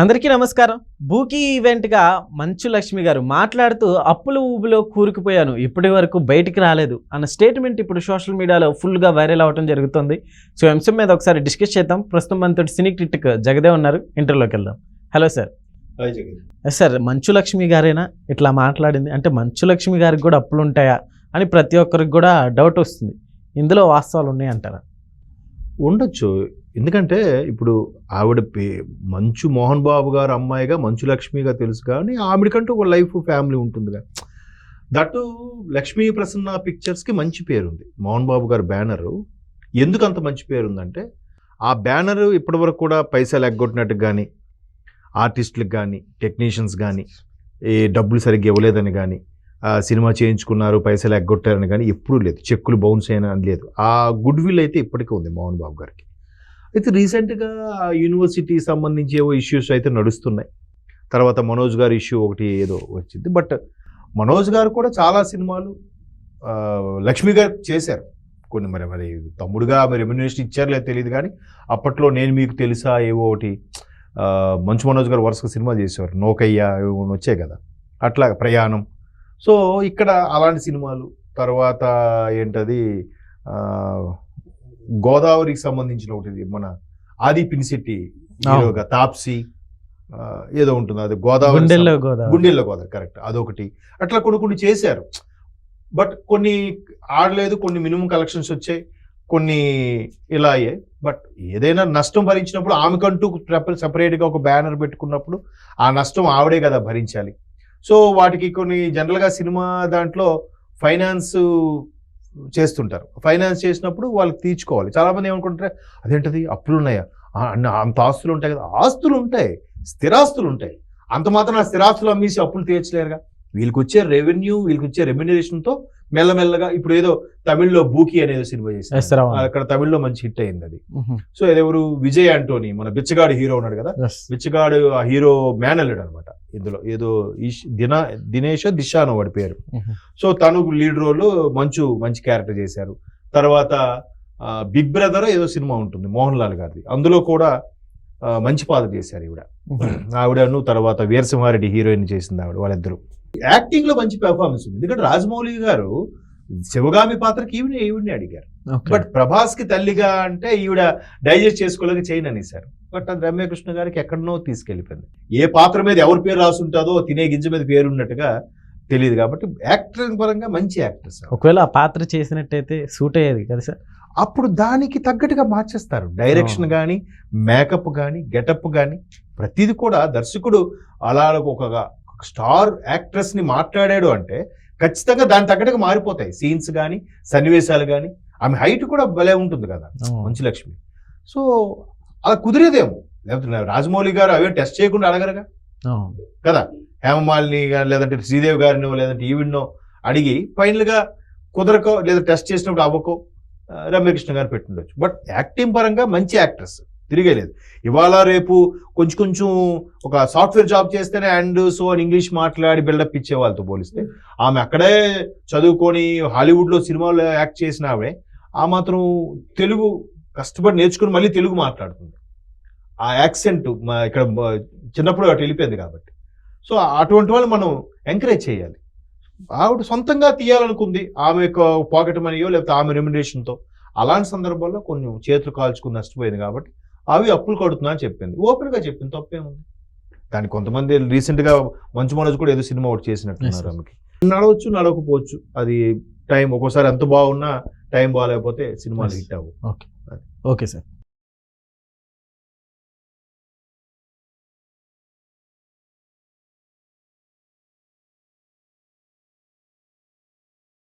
అందరికీ నమస్కారం. బూకీ ఈవెంట్గా మంచు లక్ష్మి గారు మాట్లాడుతూ అప్పుల ఊబిలో కూరుకుపోయాను. ఇప్పటి వరకు బయటికి రాలేదు అన్న స్టేట్మెంట్ ఇప్పుడు సోషల్ మీడియాలో ఫుల్గా వైరల్ అవడం జరుగుతుంది. సో అంశం మీద ఒకసారి డిస్కస్ చేద్దాం. ప్రస్తుతం మనతో సినీ క్రిటిక్ జగదే ఉన్నారు. ఇంటర్లోకి వెళ్దాం. Hello sir. Sir Manchu Lakshmi గారేనా? ఇట్లా మాట్లాడింది. అంటే మంచు లక్ష్మి గారికి కూడా అప్పులు ఉంటాయా అని ప్రతి ఒక్కరికి కూడా డౌట్ వస్తుంది. ఇందులో వాస్తవాలు ఉన్నాయి అంటారా ఉండొచ్చు. ఎందుకంటే ఇప్పుడు ఆవిడ పే- మంచు మోహన్ బాబు గారు అమ్మాయిగా మంచు లక్ష్మిగా తెలుసు కానీ ఆవిడకంటూ ఒక లైఫ్ ఫ్యామిలీ ఉంటుందిగా. దట్టు లక్ష్మీ ప్రసన్న పిక్చర్స్కి మంచి పేరు ఉంది మోహన్ బాబు గారు బ్యానరు. ఎందుకు అంత మంచి పేరు ఉందంటే ఆ బ్యానరు ఇప్పటివరకు కూడా పైసలు ఎగ్గొట్టినట్టు కానీ ఆర్టిస్టులకు కానీ టెక్నీషియన్స్ కానీ ఏ డబ్బులు సరిగ్గా ఇవ్వలేదని కానీ ఆ సినిమా చేయించుకున్నారు పైసలు ఎగ్గొట్టారని కానీ ఎప్పుడూ లేదు. చెక్కులు బౌన్స్ అయినా అని లేదు. ఆ గుడ్ విల్ అయితే ఇప్పటికీ ఉంది మోహన్ బాబు గారికి. అయితే రీసెంట్గా యూనివర్సిటీ సంబంధించి ఏవో ఇష్యూస్ అయితే నడుస్తున్నాయి. తర్వాత మనోజ్ గారి ఇష్యూ ఒకటి ఏదో వచ్చింది. బట్ మనోజ్ గారు కూడా చాలా సినిమాలు లక్ష్మి గారు చేశారు. కొన్ని మరి మరి తమ్ముడుగా మరి రెమ్యునేషన్ ఇచ్చారు లేదు తెలియదు కానీ అప్పట్లో నేను మీకు తెలుసా ఏవో ఒకటి మంచు మనోజ్ గారు వరుసగా సినిమా చేసేవారు. నోకయ్య వచ్చాయి కదా. అట్లా ప్రయాణం. సో ఇక్కడ అలాంటి సినిమాలు తర్వాత ఏంటది గోదావరికి సంబంధించిన ఒకటి మన ఆది పినిశెట్టి హీరోగా తాప్సీ ఏదో ఉంటుంది. అది గోదావరి గుండెల్లో సం- గోదావరి. గుండెల్లో గోదావరి కరెక్ట్. అదొకటి. అట్లా కొన్ని కొన్ని చేశారు. బట్ కొన్ని ఆడలేదు కొన్ని మినిమం కలెక్షన్స్ వచ్చాయి కొన్ని ఇలా అయ్యాయి. బట్ ఏదైనా నష్టం భరించినప్పుడు ఆమెకంటూ సపరేట్గా ఒక బ్యానర్ పెట్టుకున్నప్పుడు ఆ నష్టం ఆవిడే కదా భరించాలి. సో వాటికి కొన్ని జనరల్గా సినిమా దాంట్లో ఫైనాన్స్ చేస్తుంటారు. ఫైనాన్స్ చేసినప్పుడు వాళ్ళకి తీర్చుకోవాలి. చాలా మంది ఏమనుకుంటారు? అదేంటది? అప్పులు ఉన్నాయా అన్న- అంత ఆస్తులు ఉంటాయి కదా. ఆస్తులు ఉంటాయి. స్థిరాస్తులు ఉంటాయి. అంత మాత్రం స్థిరాస్తులు అమ్మేసి అప్పులు తీర్చలేరుగా. వీళ్ళకి వచ్చే రెవెన్యూ వీళ్ళకి వచ్చే రెమ్యునరేషన్తో మెల్లమెల్లగా ఇప్పుడు ఏదో తమిళ్ళో బూకి అనేది సినిమా చేశారు రావు. అక్కడ తమిళ్ళో మంచి హిట్ అయింది అది. సో అదెవరు విజయ్ ఆంటోనీ మన బిచ్చగాడు హీరో ఉన్నాడు కదా. బిచ్చగాడు ఆ హీరో మేనల్లుడు అనమాట ఇందులో ఏదో దిన దినేష్ దిశానో వాడి పేరు. సో తను లీడ్ రోల్ మంచు మంచి క్యారెక్టర్ చేశారు తర్వాత బిగ్ బ్రదర్ ఏదో సినిమా ఉంటుంది మోహన్ లాల్ గారిది అందులో కూడా మంచి పాత్ర చేశారు ఈవిడ. ఆవిడను తర్వాత వీరసింహారెడ్డి హీరోయిన్ చేసింది ఆవిడ వాళ్ళిద్దరు యాక్టింగ్లో మంచి పెర్ఫార్మెన్స్ ఉంది. ఎందుకంటే రాజమౌళి గారు శివగామి పాత్రకి ఈవిడ ఈవిడని అడిగారు. బట్ ప్రభాస్కి తల్లిగా అంటే ఈవిడ డైజెస్ట్ చేసుకోలేక చేయను అనేసారు బట్ అది రమ్యకృష్ణ గారికి ఎక్కడనో తీసుకెళ్ళిపోయింది. ఏ పాత్ర మీద ఎవరి పేరు రాసుంటుందో తినే గింజ మీద పేరు ఉన్నట్టుగా తెలియదు కాబట్టి యాక్టర్ పరంగా మంచి యాక్టర్స్ ఒకవేళ ఆ పాత్ర చేసినట్టయితే సూట్ అయ్యేది కదా సార్? అప్పుడు దానికి తగ్గట్టుగా మార్చేస్తారు. డైరెక్షన్. కానీ మేకప్ కానీ గెటప్ కానీ ప్రతిది కూడా దర్శకుడు అలా ఒక స్టార్ యాక్ట్రెస్ని మాట్లాడాడు అంటే ఖచ్చితంగా దాని తగ్గట్టుగా మారిపోతాయి. సీన్స్ కానీ సన్నివేశాలు కానీ ఆమె హైట్ కూడా భలే ఉంటుంది కదా మంచు లక్ష్మి సో అలా కుదిరేదేమో. లేకపోతే రాజమౌళి గారు అవే టెస్ట్ చేయకుండా అడగరుగా. కదా హేమమాలిని గారు లేదంటే శ్రీదేవి గారినో లేదంటే ఈవిడ్నో అడిగి ఫైనల్గా కుదరకో లేదా టెస్ట్ చేసినప్పుడు అవ్వకో రమ్యకృష్ణ గారు పెట్టుండొచ్చు. బట్ యాక్టింగ్ పరంగా మంచి యాక్ట్రెస్. తిరిగేలేదు. ఇవాళ రేపు కొంచెం కొంచెం ఒక సాఫ్ట్వేర్ జాబ్ చేస్తేనే అండ్ సో అని ఇంగ్లీష్ మాట్లాడి బిల్డప్ ఇచ్చే వాళ్ళతో పోలిస్తే ఆమె అక్కడే చదువుకొని హాలీవుడ్లో సినిమాలో యాక్ట్ చేసిన ఆమె ఆ మాత్రం తెలుగు కష్టపడి నేర్చుకుని మళ్ళీ తెలుగు మాట్లాడుతుంది. ఆ యాక్సెంట్ మా ఇక్కడ చిన్నప్పుడు అటు వెళ్ళిపోయింది కాబట్టి. సో అటువంటి వాళ్ళు మనం ఎంకరేజ్ చేయాలి. ఆవిడ సొంతంగా తీయాలనుకుంది. ఆమె యొక్క పాకెట్ మనీయో లేకపోతే ఆమె రెమ్యునరేషన్తో అలాంటి సందర్భాల్లో కొంచెం చేతులు కాల్చుకుని నష్టపోయింది కాబట్టి అవి అప్పులు కడుతున్నా అని చెప్పింది. ఓపెన్గా చెప్పింది. తప్పేముంది? దానికి కొంతమంది రీసెంట్గా మంచు మనోజ్ కూడా ఏదో సినిమా ఒకటి చేసినట్టున్నారు. ఆమెకి. నడవచ్చు నడవకపోవచ్చు అది టైం ఒక్కోసారి ఎంత బాగున్నా టైం బాగాలేకపోతే సినిమాలు. హిట్ అవ్వు. Okay sir